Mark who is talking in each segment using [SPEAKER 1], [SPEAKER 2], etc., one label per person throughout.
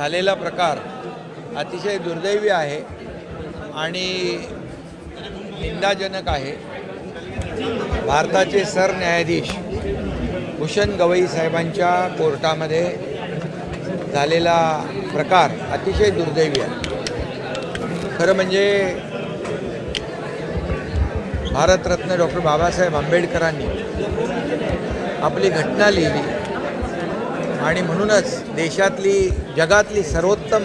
[SPEAKER 1] झालेला प्रकार अतिशय दुर्दैवी आहे आणि निंदाजनक आहे. भारताचे सरन्यायाधीश भूषण गवई साहेबांच्या कोर्टामध्ये झालेला प्रकार अतिशय दुर्दैवी आहे. खरं म्हणजे भारतरत्न डॉक्टर बाबासाहेब आंबेडकरांनी आपली घटना लिहिली. आणि म्हणूनच देशातली जगातली सर्वोत्तम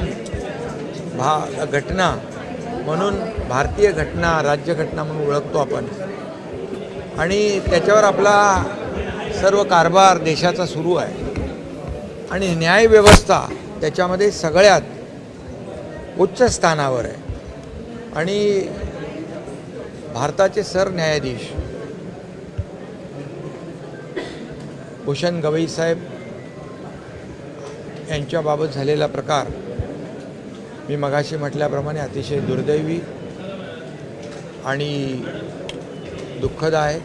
[SPEAKER 1] भा घटना म्हणून भारतीय घटना राज्यघटना म्हणून ओळखतो आपण. आणि त्याच्यावर आपला सर्व कारभार देशाचा सुरू आहे. आणि न्यायव्यवस्था त्याच्यामध्ये सगळ्यात उच्च स्थानावर आहे. आणि भारताचे सरन्यायाधीश भूषण गवई साहेब यांच्याबाबत झालेला प्रकार मी मगाशी म्हटल्याप्रमाणे अतिशय दुर्दैवी आणि दुःखद आहे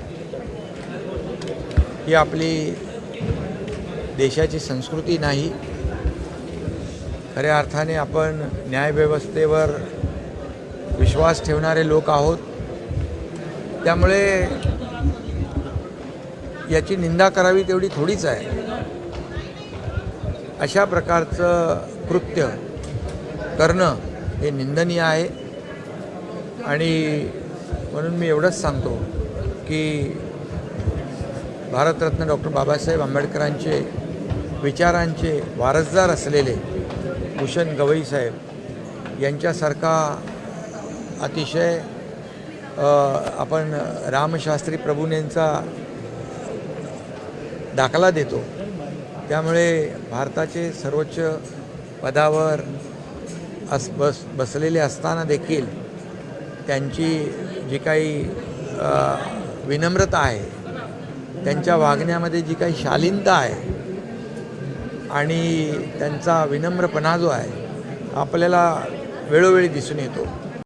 [SPEAKER 1] ही आपली देशाची संस्कृती नाही. खऱ्या अर्थाने आपण न्यायव्यवस्थेवर विश्वास ठेवणारे लोक आहोत. त्यामुळे याची निंदा करावी तेवढी थोडीच आहे. अशा प्रकारचं कृत्य करणं हे निंदनीय आहे. आणि म्हणून मी एवढंच सांगतो की भारतरत्न डॉक्टर बाबासाहेब आंबेडकरांचे विचारांचे वारसदार असलेले भूषण गवई साहेब यांच्यासारखा अतिशय आपण रामशास्त्री प्रभूंचा दाखला देतो. त्यामुळे भारताचे सर्वोच्च पदावर अस बस बसलेले असताना देखील त्यांची जी काही विनम्रता आहे त्यांच्या वागण्यामध्ये जी काही शालीनता आहे आणि त्यांचा विनम्रपणा जो आहे आपल्याला वेळोवेळी दिसून येतो.